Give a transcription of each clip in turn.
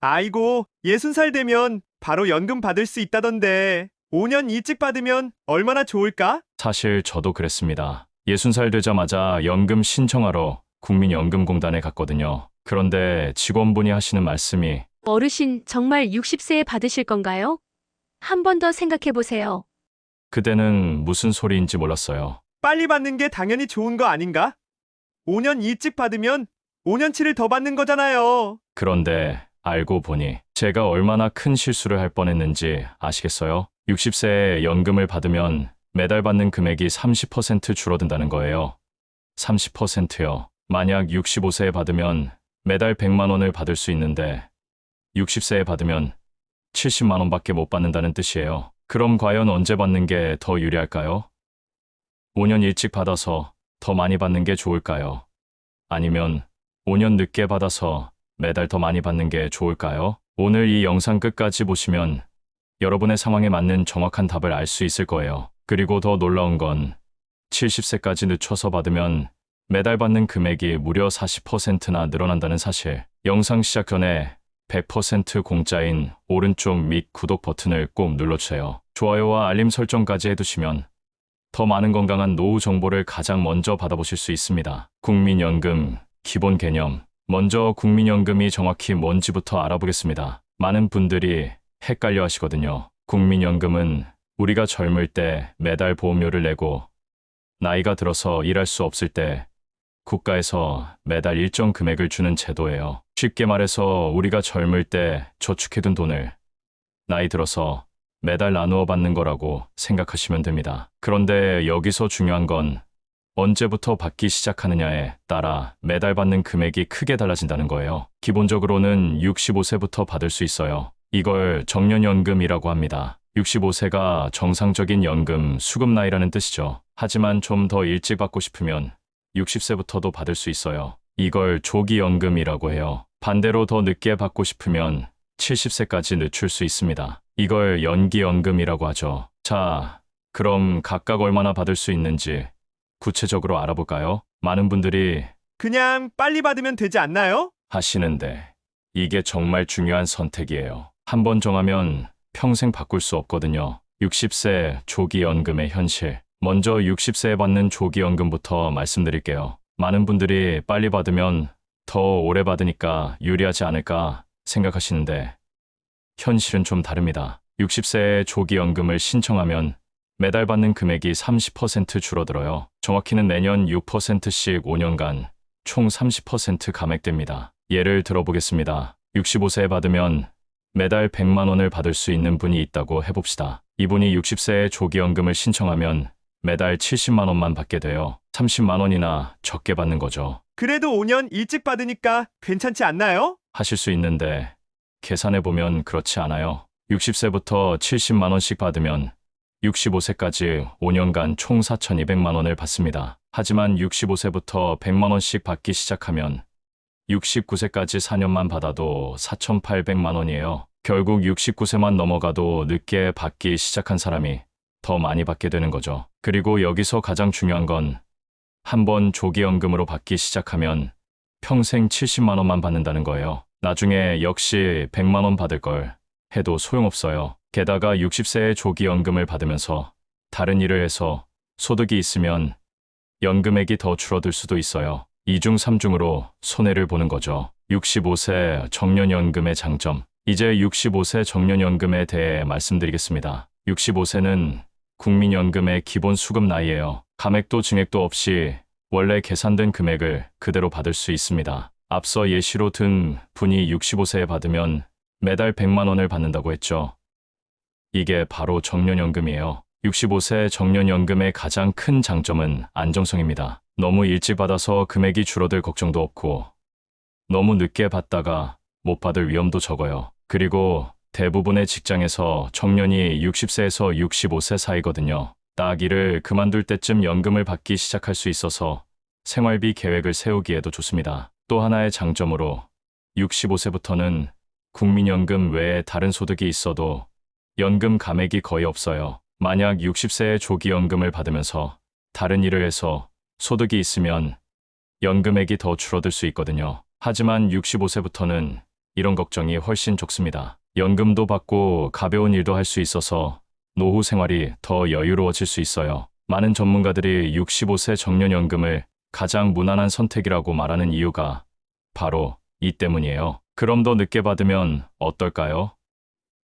아이고, 60살 되면 바로 연금 받을 수 있다던데. 5년 일찍 받으면 얼마나 좋을까? 사실 저도 그랬습니다. 60살 되자마자 연금 신청하러 국민연금공단에 갔거든요. 그런데 직원분이 하시는 말씀이 어르신 정말 60세에 받으실 건가요? 한 번 더 생각해 보세요. 그때는 무슨 소리인지 몰랐어요. 빨리 받는 게 당연히 좋은 거 아닌가? 5년 일찍 받으면 5년치를 더 받는 거잖아요. 그런데 알고 보니 제가 얼마나 큰 실수를 할 뻔했는지 아시겠어요? 60세에 연금을 받으면 매달 받는 금액이 30% 줄어든다는 거예요. 30%요. 만약 65세에 받으면 매달 100만 원을 받을 수 있는데 60세에 받으면 70만 원밖에 못 받는다는 뜻이에요. 그럼 과연 언제 받는 게 더 유리할까요? 5년 일찍 받아서 더 많이 받는 게 좋을까요? 아니면 5년 늦게 받아서 매달 더 많이 받는 게 좋을까요? 오늘 이 영상 끝까지 보시면 여러분의 상황에 맞는 정확한 답을 알 수 있을 거예요. 그리고 더 놀라운 건 70세까지 늦춰서 받으면 매달 받는 금액이 무려 40%나 늘어난다는 사실. 영상 시작 전에 100% 공짜인 오른쪽 밑 구독 버튼을 꼭 눌러주세요. 좋아요와 알림 설정까지 해두시면 더 많은 건강한 노후 정보를 가장 먼저 받아보실 수 있습니다. 국민연금 기본 개념. 먼저 국민연금이 정확히 뭔지부터 알아보겠습니다. 많은 분들이 헷갈려 하시거든요. 국민연금은 우리가 젊을 때 매달 보험료를 내고 나이가 들어서 일할 수 없을 때 국가에서 매달 일정 금액을 주는 제도예요. 쉽게 말해서 우리가 젊을 때 저축해둔 돈을 나이 들어서 매달 나누어 받는 거라고 생각하시면 됩니다. 그런데 여기서 중요한 건 언제부터 받기 시작하느냐에 따라 매달 받는 금액이 크게 달라진다는 거예요. 기본적으로는 65세부터 받을 수 있어요. 이걸 정년연금이라고 합니다. 65세가 정상적인 연금 수급 나이라는 뜻이죠. 하지만 좀 더 일찍 받고 싶으면 60세부터도 받을 수 있어요. 이걸 조기연금이라고 해요. 반대로 더 늦게 받고 싶으면 70세까지 늦출 수 있습니다. 이걸 연기연금이라고 하죠. 자, 그럼 각각 얼마나 받을 수 있는지 구체적으로 알아볼까요? 많은 분들이 그냥 빨리 받으면 되지 않나요? 하시는데 이게 정말 중요한 선택이에요. 한 번 정하면 평생 바꿀 수 없거든요. 60세 조기연금의 현실. 먼저 60세에 받는 조기연금부터 말씀드릴게요. 많은 분들이 빨리 받으면 더 오래 받으니까 유리하지 않을까 생각하시는데 현실은 좀 다릅니다. 60세에 조기연금을 신청하면 매달 받는 금액이 30% 줄어들어요. 정확히는 매년 6%씩 5년간 총 30% 감액됩니다. 예를 들어보겠습니다. 65세에 받으면 매달 100만 원을 받을 수 있는 분이 있다고 해봅시다. 이분이 60세에 조기연금을 신청하면 매달 70만 원만 받게 돼요. 30만 원이나 적게 받는 거죠. 그래도 5년 일찍 받으니까 괜찮지 않나요? 하실 수 있는데 계산해보면 그렇지 않아요. 60세부터 70만 원씩 받으면 65세까지 5년간 총 4,200만 원을 받습니다. 하지만 65세부터 100만 원씩 받기 시작하면 69세까지 4년만 받아도 4,800만 원이에요. 결국 69세만 넘어가도 늦게 받기 시작한 사람이 더 많이 받게 되는 거죠. 그리고 여기서 가장 중요한 건 한번 조기연금으로 받기 시작하면 평생 70만 원만 받는다는 거예요. 나중에 역시 100만 원 받을 걸 해도 소용없어요. 게다가 60세에 조기 연금을 받으면서 다른 일을 해서 소득이 있으면 연금액이 더 줄어들 수도 있어요. 2중 3중으로 손해를 보는 거죠. 65세 정년연금의 장점. 이제 65세 정년연금에 대해 말씀드리겠습니다. 65세는 국민연금의 기본 수급 나이예요. 감액도 증액도 없이 원래 계산된 금액을 그대로 받을 수 있습니다. 앞서 예시로 든 분이 65세에 받으면 매달 100만 원을 받는다고 했죠. 이게 바로 정년연금이에요. 65세 정년연금의 가장 큰 장점은 안정성입니다. 너무 일찍 받아서 금액이 줄어들 걱정도 없고, 너무 늦게 받다가 못 받을 위험도 적어요. 그리고 대부분의 직장에서 정년이 60세에서 65세 사이거든요. 딱 일을 그만둘 때쯤 연금을 받기 시작할 수 있어서 생활비 계획을 세우기에도 좋습니다. 또 하나의 장점으로 65세부터는 국민연금 외에 다른 소득이 있어도 연금 감액이 거의 없어요. 만약 60세에 조기연금을 받으면서 다른 일을 해서 소득이 있으면 연금액이 더 줄어들 수 있거든요. 하지만 65세부터는 이런 걱정이 훨씬 적습니다. 연금도 받고 가벼운 일도 할 수 있어서 노후 생활이 더 여유로워질 수 있어요. 많은 전문가들이 65세 정년연금을 가장 무난한 선택이라고 말하는 이유가 바로 이 때문이에요. 그럼 더 늦게 받으면 어떨까요?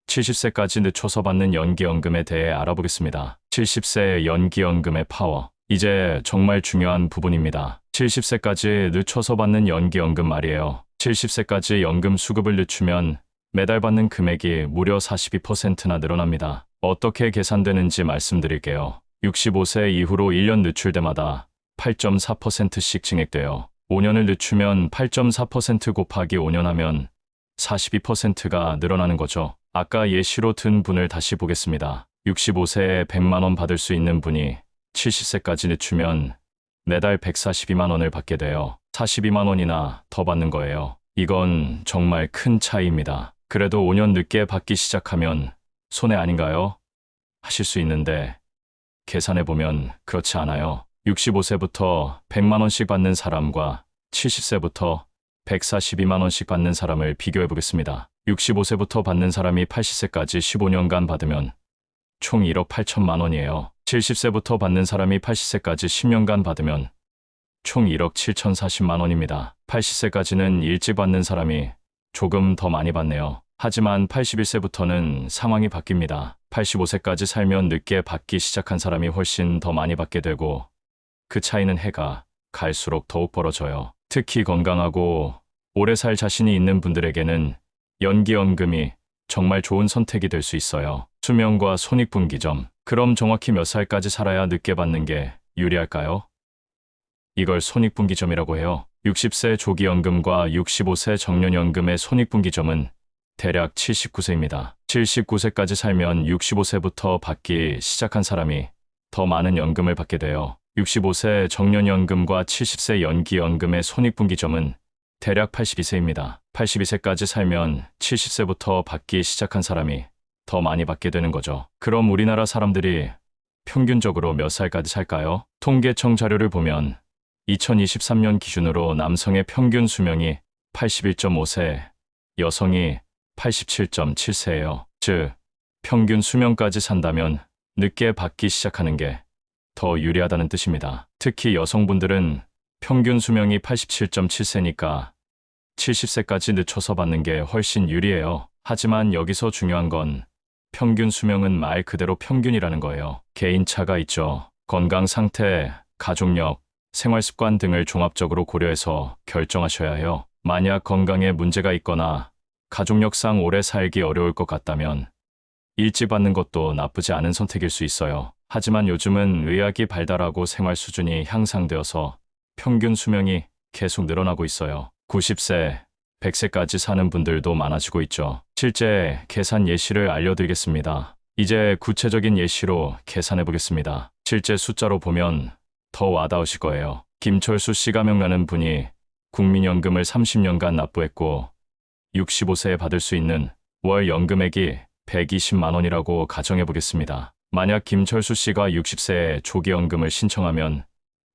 70세까지 늦춰서 받는 연기연금에 대해 알아보겠습니다. 70세 연기연금의 파워. 이제 정말 중요한 부분입니다. 70세까지 늦춰서 받는 연기연금 말이에요. 70세까지 연금 수급을 늦추면 매달 받는 금액이 무려 42%나 늘어납니다. 어떻게 계산되는지 말씀드릴게요. 65세 이후로 1년 늦출 때마다 8.4%씩 증액돼요. 5년을 늦추면 8.4% 곱하기 5년 하면 42%가 늘어나는 거죠. 아까 예시로 든 분을 다시 보겠습니다. 65세에 100만 원 받을 수 있는 분이 70세까지 늦추면 매달 142만 원을 받게 돼요. 42만 원이나 더 받는 거예요. 이건 정말 큰 차이입니다. 그래도 5년 늦게 받기 시작하면 손해 아닌가요? 하실 수 있는데 계산해보면 그렇지 않아요. 65세부터 100만 원씩 받는 사람과 70세부터 142만 원씩 받는 사람을 비교해 보겠습니다. 65세부터 받는 사람이 80세까지 15년간 받으면 총 1억 8천만 원이에요. 70세부터 받는 사람이 80세까지 10년간 받으면 총 1억 7천 40만 원입니다. 80세까지는 일찍 받는 사람이 조금 더 많이 받네요. 하지만 81세부터는 상황이 바뀝니다. 85세까지 살면 늦게 받기 시작한 사람이 훨씬 더 많이 받게 되고 그 차이는 해가 갈수록 더욱 벌어져요. 특히 건강하고 오래 살 자신이 있는 분들에게는 연기연금이 정말 좋은 선택이 될 수 있어요. 수명과 손익분기점. 그럼 정확히 몇 살까지 살아야 늦게 받는 게 유리할까요? 이걸 손익분기점이라고 해요. 60세 조기연금과 65세 정년연금의 손익분기점은 대략 79세입니다. 79세까지 살면 65세부터 받기 시작한 사람이 더 많은 연금을 받게 돼요. 65세 정년연금과 70세 연기연금의 손익분기점은 대략 82세입니다. 82세까지 살면 70세부터 받기 시작한 사람이 더 많이 받게 되는 거죠. 그럼 우리나라 사람들이 평균적으로 몇 살까지 살까요? 통계청 자료를 보면 2023년 기준으로 남성의 평균 수명이 81.5세, 여성이 87.7세예요. 즉, 평균 수명까지 산다면 늦게 받기 시작하는 게 더 유리하다는 뜻입니다. 특히 여성분들은 평균 수명이 87.7세니까 70세까지 늦춰서 받는 게 훨씬 유리해요. 하지만 여기서 중요한 건 평균 수명은 말 그대로 평균이라는 거예요. 개인차가 있죠. 건강 상태, 가족력, 생활 습관 등을 종합적으로 고려해서 결정하셔야 해요. 만약 건강에 문제가 있거나 가족력상 오래 살기 어려울 것 같다면 일찍 받는 것도 나쁘지 않은 선택일 수 있어요. 하지만 요즘은 의학이 발달하고 생활 수준이 향상되어서 평균 수명이 계속 늘어나고 있어요. 90세, 100세까지 사는 분들도 많아지고 있죠. 실제 계산 예시를 알려드리겠습니다. 이제 구체적인 예시로 계산해 보겠습니다. 실제 숫자로 보면 더 와닿으실 거예요. 김철수 씨가 명나는 분이 국민연금을 30년간 납부했고 65세에 받을 수 있는 월 연금액이 120만 원이라고 가정해 보겠습니다. 만약 김철수 씨가 60세에 조기연금을 신청하면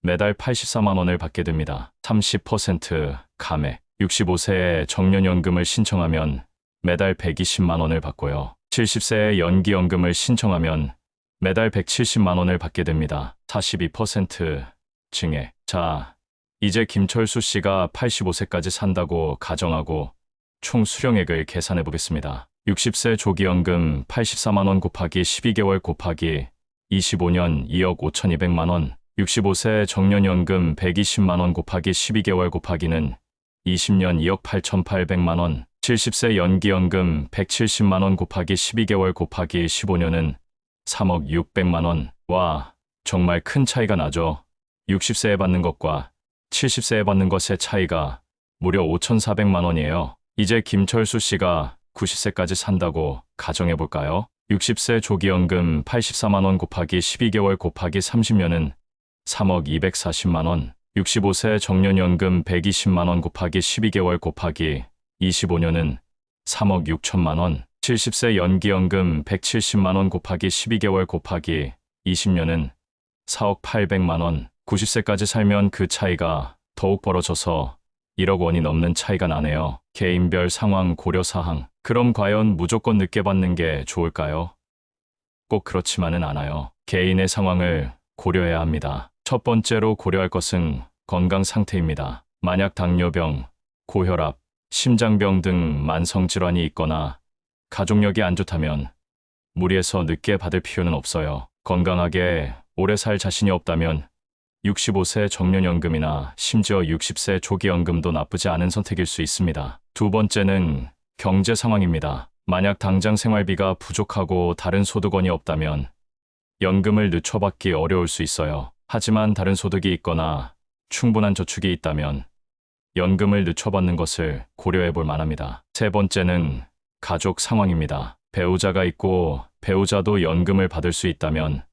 매달 84만 원을 받게 됩니다. 30% 감액. 65세에 정년연금을 신청하면 매달 120만 원을 받고요. 70세에 연기연금을 신청하면 매달 170만 원을 받게 됩니다. 42% 증액. 자, 이제 김철수 씨가 85세까지 산다고 가정하고 총 수령액을 계산해 보겠습니다. 60세 조기연금 84만 원 곱하기 12개월 곱하기 25년 2억 5,200만 원, 65세 정년연금 120만 원 곱하기 12개월 곱하기는 20년 2억 8,800만 원, 70세 연기연금 170만 원 곱하기 12개월 곱하기 15년은 3억 600만 원. 와, 정말 큰 차이가 나죠. 60세에 받는 것과 70세에 받는 것의 차이가 무려 5,400만 원이에요. 이제 김철수 씨가 90세까지 산다고 가정해 볼까요? 60세 조기연금 84만 원 곱하기 12개월 곱하기 30년은 3억 240만 원. 65세 정년연금 120만 원 곱하기 12개월 곱하기 25년은 3억 6천만 원. 70세 연기연금 170만 원 곱하기 12개월 곱하기 20년은 4억 800만 원. 90세까지 살면 그 차이가 더욱 벌어져서 1억 원이 넘는 차이가 나네요. 개인별 상황 고려 사항. 그럼 과연 무조건 늦게 받는 게 좋을까요? 꼭 그렇지만은 않아요. 개인의 상황을 고려해야 합니다. 첫 번째로 고려할 것은 건강 상태입니다. 만약 당뇨병, 고혈압, 심장병 등 만성 질환이 있거나 가족력이 안 좋다면 무리해서 늦게 받을 필요는 없어요. 건강하게 오래 살 자신이 없다면 65세 정년연금이나 심지어 60세 조기연금도 나쁘지 않은 선택일 수 있습니다. 두 번째는 경제 상황입니다. 만약 당장 생활비가 부족하고 다른 소득원이 없다면 연금을 늦춰받기 어려울 수 있어요. 하지만 다른 소득이 있거나 충분한 저축이 있다면 연금을 늦춰받는 것을 고려해 볼 만합니다. 세 번째는 가족 상황입니다. 배우자가 있고 배우자도 연금을 받을 수 있다면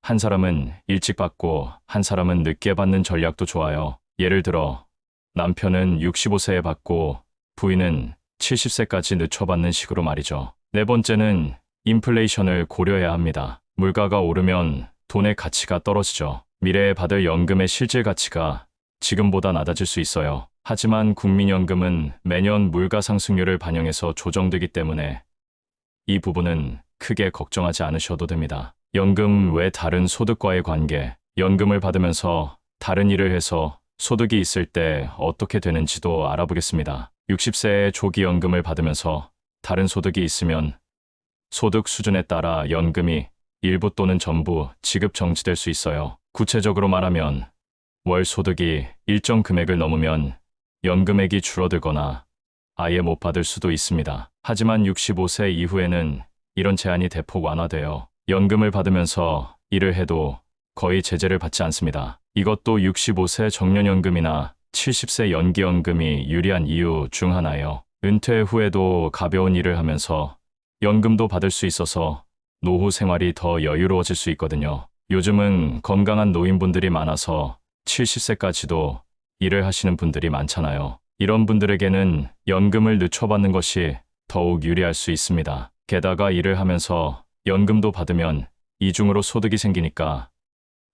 한 사람은 일찍 받고 한 사람은 늦게 받는 전략도 좋아요. 예를 들어 남편은 65세에 받고 부인은 70세까지 늦춰받는 식으로 말이죠. 네 번째는 인플레이션을 고려해야 합니다. 물가가 오르면 돈의 가치가 떨어지죠. 미래에 받을 연금의 실질 가치가 지금보다 낮아질 수 있어요. 하지만 국민연금은 매년 물가 상승률을 반영해서 조정되기 때문에 이 부분은 크게 걱정하지 않으셔도 됩니다. 연금 외 다른 소득과의 관계, 연금을 받으면서 다른 일을 해서 소득이 있을 때 어떻게 되는지도 알아보겠습니다. 60세에 조기연금을 받으면서 다른 소득이 있으면 소득 수준에 따라 연금이 일부 또는 전부 지급 정지될 수 있어요. 구체적으로 말하면 월 소득이 일정 금액을 넘으면 연금액이 줄어들거나 아예 못 받을 수도 있습니다. 하지만 65세 이후에는 이런 제한이 대폭 완화되어 연금을 받으면서 일을 해도 거의 제재를 받지 않습니다. 이것도 65세 정년연금이나 70세 연기연금이 유리한 이유 중 하나예요. 은퇴 후에도 가벼운 일을 하면서 연금도 받을 수 있어서 노후 생활이 더 여유로워질 수 있거든요. 요즘은 건강한 노인분들이 많아서 70세까지도 일을 하시는 분들이 많잖아요. 이런 분들에게는 연금을 늦춰받는 것이 더욱 유리할 수 있습니다. 게다가 일을 하면서 연금도 받으면 이중으로 소득이 생기니까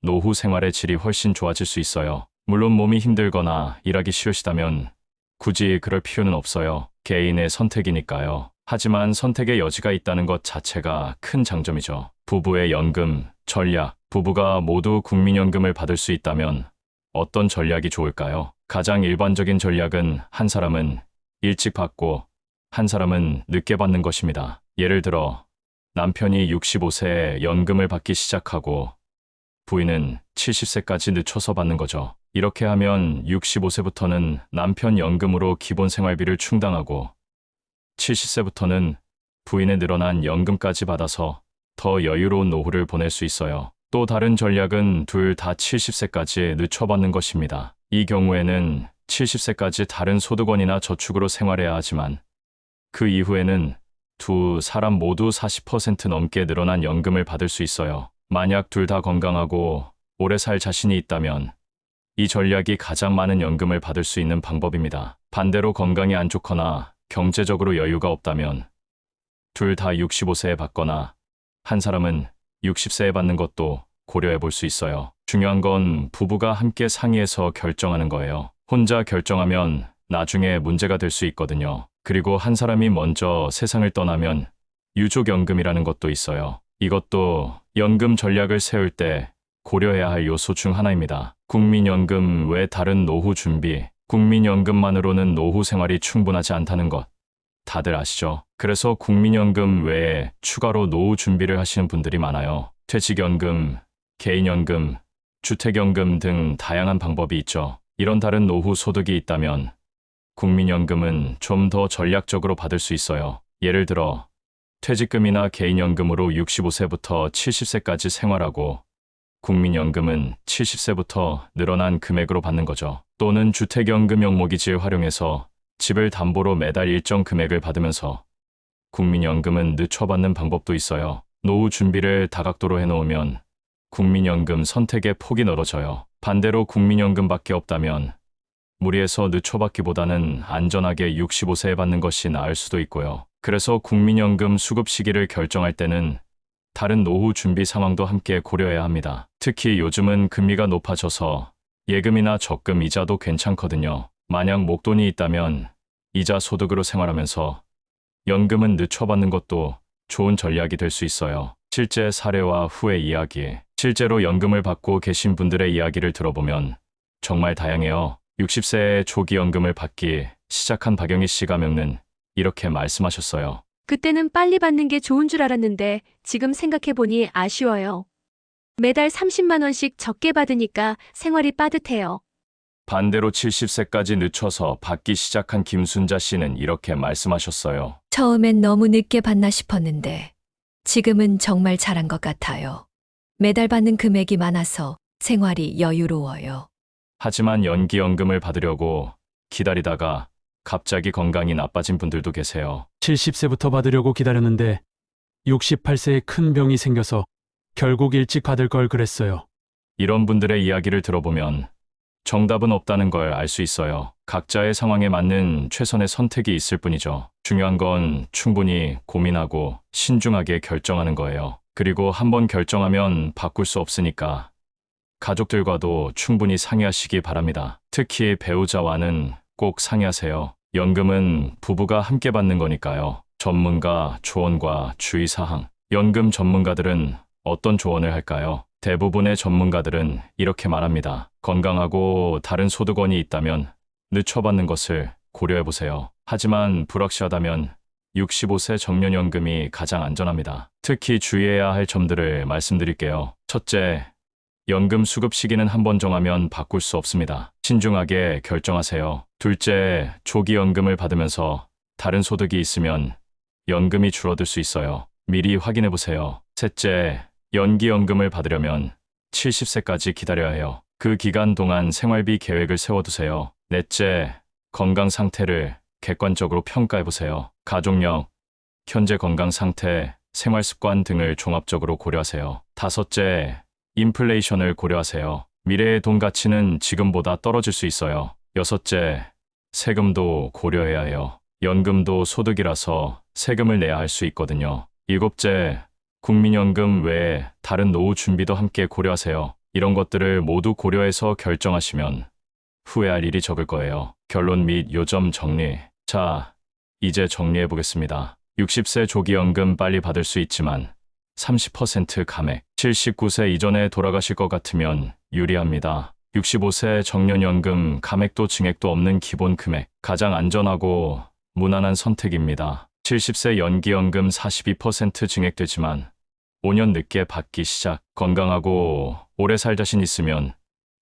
노후 생활의 질이 훨씬 좋아질 수 있어요. 물론 몸이 힘들거나 일하기 싫으시다면 굳이 그럴 필요는 없어요. 개인의 선택이니까요. 하지만 선택의 여지가 있다는 것 자체가 큰 장점이죠. 부부의 연금, 전략, 부부가 모두 국민연금을 받을 수 있다면 어떤 전략이 좋을까요? 가장 일반적인 전략은 한 사람은 일찍 받고 한 사람은 늦게 받는 것입니다. 예를 들어 남편이 65세에 연금을 받기 시작하고 부인은 70세까지 늦춰서 받는 거죠. 이렇게 하면 65세부터는 남편 연금으로 기본 생활비를 충당하고 70세부터는 부인의 늘어난 연금까지 받아서 더 여유로운 노후를 보낼 수 있어요. 또 다른 전략은 둘 다 70세까지 늦춰받는 것입니다. 이 경우에는 70세까지 다른 소득원이나 저축으로 생활해야 하지만 그 이후에는 두 사람 모두 40% 넘게 늘어난 연금을 받을 수 있어요. 만약 둘 다 건강하고 오래 살 자신이 있다면 이 전략이 가장 많은 연금을 받을 수 있는 방법입니다. 반대로 건강이 안 좋거나 경제적으로 여유가 없다면 둘 다 65세에 받거나 한 사람은 60세에 받는 것도 고려해 볼 수 있어요. 중요한 건 부부가 함께 상의해서 결정하는 거예요. 혼자 결정하면 나중에 문제가 될 수 있거든요. 그리고 한 사람이 먼저 세상을 떠나면 유족연금이라는 것도 있어요. 이것도 연금 전략을 세울 때 고려해야 할 요소 중 하나입니다. 국민연금 외 다른 노후 준비, 국민연금만으로는 노후 생활이 충분하지 않다는 것. 다들 아시죠? 그래서 국민연금 외에 추가로 노후 준비를 하시는 분들이 많아요. 퇴직연금, 개인연금, 주택연금 등 다양한 방법이 있죠. 이런 다른 노후 소득이 있다면 국민연금은 좀 더 전략적으로 받을 수 있어요. 예를 들어 퇴직금이나 개인연금으로 65세부터 70세까지 생활하고 국민연금은 70세부터 늘어난 금액으로 받는 거죠. 또는 주택연금 명목이지를 활용해서 집을 담보로 매달 일정 금액을 받으면서 국민연금은 늦춰받는 방법도 있어요. 노후 준비를 다각도로 해놓으면 국민연금 선택의 폭이 넓어져요. 반대로 국민연금밖에 없다면 무리해서 늦춰받기보다는 안전하게 65세에 받는 것이 나을 수도 있고요. 그래서 국민연금 수급 시기를 결정할 때는 다른 노후 준비 상황도 함께 고려해야 합니다. 특히 요즘은 금리가 높아져서 예금이나 적금 이자도 괜찮거든요. 만약 목돈이 있다면 이자 소득으로 생활하면서 연금은 늦춰받는 것도 좋은 전략이 될 수 있어요. 실제 사례와 후의 이야기, 실제로 연금을 받고 계신 분들의 이야기를 들어보면 정말 다양해요. 60세에 조기 연금을 받기 시작한 박영희 씨가 명는 이렇게 말씀하셨어요. 그때는 빨리 받는 게 좋은 줄 알았는데 지금 생각해보니 아쉬워요. 매달 30만원씩 적게 받으니까 생활이 빠듯해요. 반대로 70세까지 늦춰서 받기 시작한 김순자 씨는 이렇게 말씀하셨어요. 처음엔 너무 늦게 받나 싶었는데 지금은 정말 잘한 것 같아요. 매달 받는 금액이 많아서 생활이 여유로워요. 하지만 연기연금을 받으려고 기다리다가 갑자기 건강이 나빠진 분들도 계세요. 70세부터 받으려고 기다렸는데 68세에 큰 병이 생겨서 결국 일찍 받을 걸 그랬어요. 이런 분들의 이야기를 들어보면 정답은 없다는 걸 알 수 있어요. 각자의 상황에 맞는 최선의 선택이 있을 뿐이죠. 중요한 건 충분히 고민하고 신중하게 결정하는 거예요. 그리고 한번 결정하면 바꿀 수 없으니까 가족들과도 충분히 상의하시기 바랍니다. 특히 배우자와는 꼭 상의하세요. 연금은 부부가 함께 받는 거니까요. 전문가 조언과 주의사항. 연금 전문가들은 어떤 조언을 할까요? 대부분의 전문가들은 이렇게 말합니다. 건강하고 다른 소득원이 있다면 늦춰받는 것을 고려해 보세요. 하지만 불확실하다면 65세 정년연금이 가장 안전합니다. 특히 주의해야 할 점들을 말씀드릴게요. 첫째, 연금 수급 시기는 한 번 정하면 바꿀 수 없습니다. 신중하게 결정하세요. 둘째, 조기 연금을 받으면서 다른 소득이 있으면 연금이 줄어들 수 있어요. 미리 확인해 보세요. 셋째, 연기 연금을 받으려면 70세까지 기다려야 해요. 그 기간 동안 생활비 계획을 세워두세요. 넷째, 건강 상태를 객관적으로 평가해 보세요. 가족력, 현재 건강 상태, 생활 습관 등을 종합적으로 고려하세요. 다섯째, 인플레이션을 고려하세요. 미래의 돈 가치는 지금보다 떨어질 수 있어요. 여섯째, 세금도 고려해야 해요. 연금도 소득이라서 세금을 내야 할 수 있거든요. 일곱째, 국민연금 외에 다른 노후 준비도 함께 고려하세요. 이런 것들을 모두 고려해서 결정하시면 후회할 일이 적을 거예요. 결론 및 요점 정리. 자, 이제 정리해 보겠습니다. 60세 조기연금 빨리 받을 수 있지만 30% 감액, 79세 이전에 돌아가실 것 같으면 유리합니다. 65세 정년연금 감액도 증액도 없는 기본 금액, 가장 안전하고 무난한 선택입니다. 70세 연기연금 42% 증액되지만 5년 늦게 받기 시작, 건강하고 오래 살 자신 있으면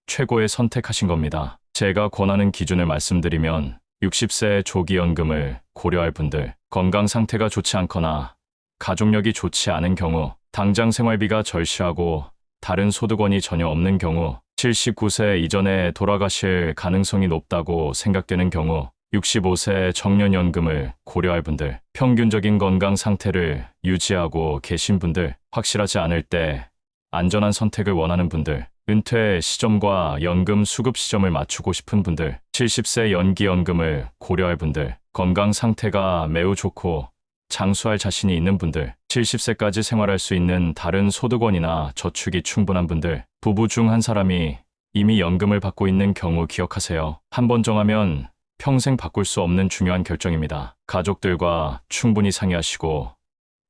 최고의 선택하신 겁니다. 제가 권하는 기준을 말씀드리면 60세 조기연금을 고려할 분들, 건강 상태가 좋지 않거나 가족력이 좋지 않은 경우, 당장 생활비가 절실하고 다른 소득원이 전혀 없는 경우, 79세 이전에 돌아가실 가능성이 높다고 생각되는 경우, 65세 정년연금을 고려할 분들, 평균적인 건강 상태를 유지하고 계신 분들, 확실하지 않을 때 안전한 선택을 원하는 분들, 은퇴 시점과 연금 수급 시점을 맞추고 싶은 분들, 70세 연기연금을 고려할 분들, 건강 상태가 매우 좋고 장수할 자신이 있는 분들, 70세까지 생활할 수 있는 다른 소득원이나 저축이 충분한 분들, 부부 중 한 사람이 이미 연금을 받고 있는 경우 기억하세요. 한 번 정하면 평생 바꿀 수 없는 중요한 결정입니다. 가족들과 충분히 상의하시고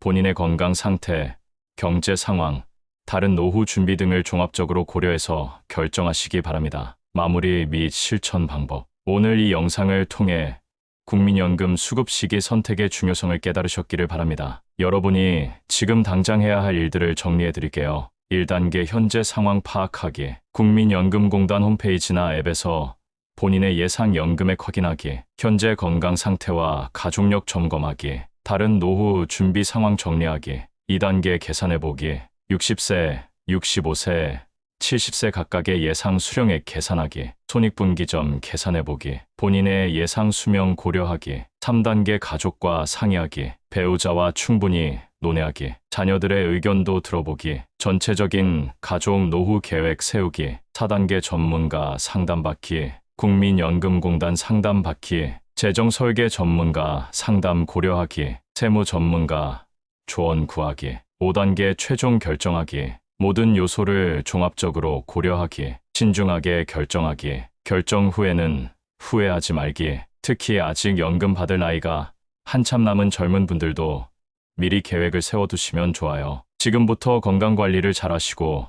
본인의 건강 상태, 경제 상황, 다른 노후 준비 등을 종합적으로 고려해서 결정하시기 바랍니다. 마무리 및 실천 방법. 오늘 이 영상을 통해 국민연금 수급 시기 선택의 중요성을 깨달으셨기를 바랍니다. 여러분이 지금 당장 해야 할 일들을 정리해 드릴게요. 1단계 현재 상황 파악하기. 국민연금공단 홈페이지나 앱에서 본인의 예상 연금액 확인하기. 현재 건강 상태와 가족력 점검하기. 다른 노후 준비 상황 정리하기. 2단계 계산해 보기. 60세, 65세, 70세 각각의 예상 수령액 계산하기, 손익분기점 계산해보기, 본인의 예상 수명 고려하기, 3단계 가족과 상의하기, 배우자와 충분히 논의하기, 자녀들의 의견도 들어보기, 전체적인 가족 노후 계획 세우기, 4단계 전문가 상담받기, 국민연금공단 상담 받기, 재정 설계 전문가 상담 고려하기, 세무 전문가 조언 구하기, 5단계 최종 결정하기, 모든 요소를 종합적으로 고려하기, 신중하게 결정하기, 결정 후에는 후회하지 말기. 특히 아직 연금 받을 나이가 한참 남은 젊은 분들도 미리 계획을 세워두시면 좋아요. 지금부터 건강 관리를 잘 하시고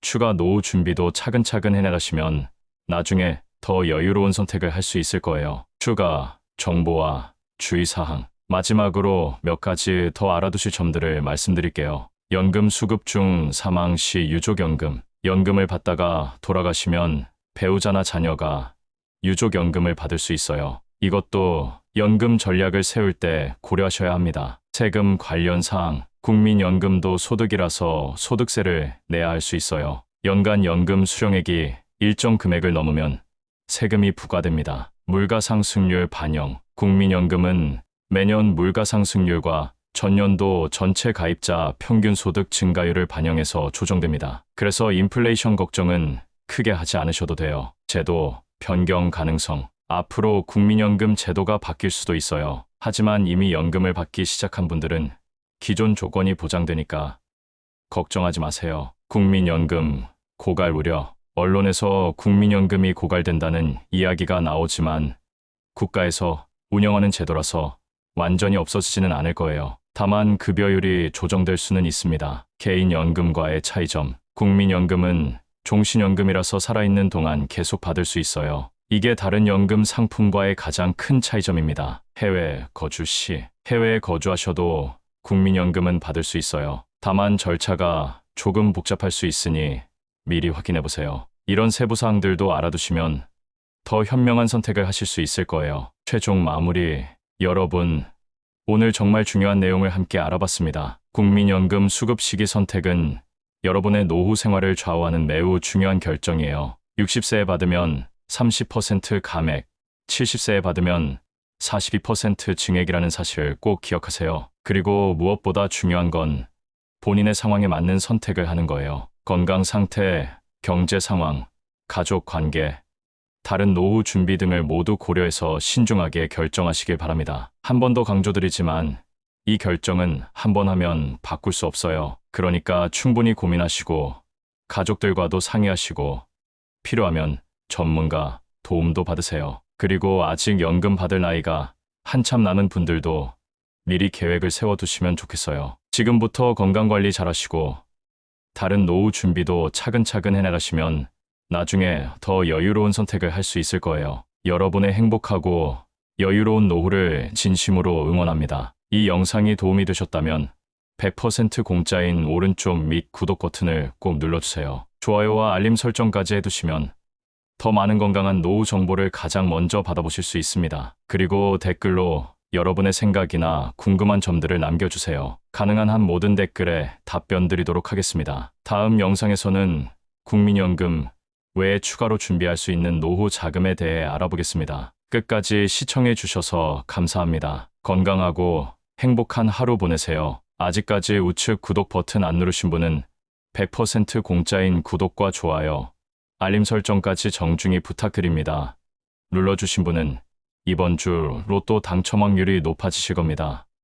추가 노후 준비도 차근차근 해나가시면 나중에 더 여유로운 선택을 할 수 있을 거예요. 추가 정보와 주의사항. 마지막으로 몇 가지 더 알아두실 점들을 말씀드릴게요. 연금 수급 중 사망 시 유족연금. 연금을 받다가 돌아가시면 배우자나 자녀가 유족연금을 받을 수 있어요. 이것도 연금 전략을 세울 때 고려하셔야 합니다. 세금 관련 사항. 국민연금도 소득이라서 소득세를 내야 할 수 있어요. 연간 연금 수령액이 일정 금액을 넘으면 세금이 부과됩니다. 물가상승률 반영. 국민연금은 매년 물가상승률과 전년도 전체 가입자 평균 소득 증가율을 반영해서 조정됩니다. 그래서 인플레이션 걱정은 크게 하지 않으셔도 돼요. 제도 변경 가능성. 앞으로 국민연금 제도가 바뀔 수도 있어요. 하지만 이미 연금을 받기 시작한 분들은 기존 조건이 보장되니까 걱정하지 마세요. 국민연금 고갈 우려. 언론에서 국민연금이 고갈된다는 이야기가 나오지만 국가에서 운영하는 제도라서 완전히 없어지지는 않을 거예요. 다만 급여율이 조정될 수는 있습니다. 개인연금과의 차이점. 국민연금은 종신연금이라서 살아있는 동안 계속 받을 수 있어요. 이게 다른 연금 상품과의 가장 큰 차이점입니다. 해외 거주 시 해외에 거주하셔도 국민연금은 받을 수 있어요. 다만 절차가 조금 복잡할 수 있으니 미리 확인해 보세요. 이런 세부 사항들도 알아두시면 더 현명한 선택을 하실 수 있을 거예요. 최종 마무리. 여러분, 오늘 정말 중요한 내용을 함께 알아봤습니다. 국민연금 수급 시기 선택은 여러분의 노후 생활을 좌우하는 매우 중요한 결정이에요. 60세에 받으면 30% 감액, 70세에 받으면 42% 증액이라는 사실을 꼭 기억하세요. 그리고 무엇보다 중요한 건 본인의 상황에 맞는 선택을 하는 거예요. 건강 상태, 경제 상황, 가족 관계, 다른 노후 준비 등을 모두 고려해서 신중하게 결정하시길 바랍니다. 한 번 더 강조드리지만 이 결정은 한 번 하면 바꿀 수 없어요. 그러니까 충분히 고민하시고 가족들과도 상의하시고 필요하면 전문가 도움도 받으세요. 그리고 아직 연금 받을 나이가 한참 남은 분들도 미리 계획을 세워두시면 좋겠어요. 지금부터 건강관리 잘하시고 다른 노후 준비도 차근차근 해나가시면 나중에 더 여유로운 선택을 할 수 있을 거예요. 여러분의 행복하고 여유로운 노후를 진심으로 응원합니다. 이 영상이 도움이 되셨다면 100% 공짜인 오른쪽 밑 구독 버튼을 꼭 눌러주세요. 좋아요와 알림 설정까지 해두시면 더 많은 건강한 노후 정보를 가장 먼저 받아보실 수 있습니다. 그리고 댓글로 여러분의 생각이나 궁금한 점들을 남겨주세요. 가능한 한 모든 댓글에 답변 드리도록 하겠습니다. 다음 영상에서는 국민연금 외에 추가로 준비할 수 있는 노후 자금에 대해 알아보겠습니다. 끝까지 시청해 주셔서 감사합니다. 건강하고 행복한 하루 보내세요. 아직까지 우측 구독 버튼 안 누르신 분은 100% 공짜인 구독과 좋아요, 알림 설정까지 정중히 부탁드립니다. 눌러주신 분은 이번 주 로또 당첨 확률이 높아지실 겁니다.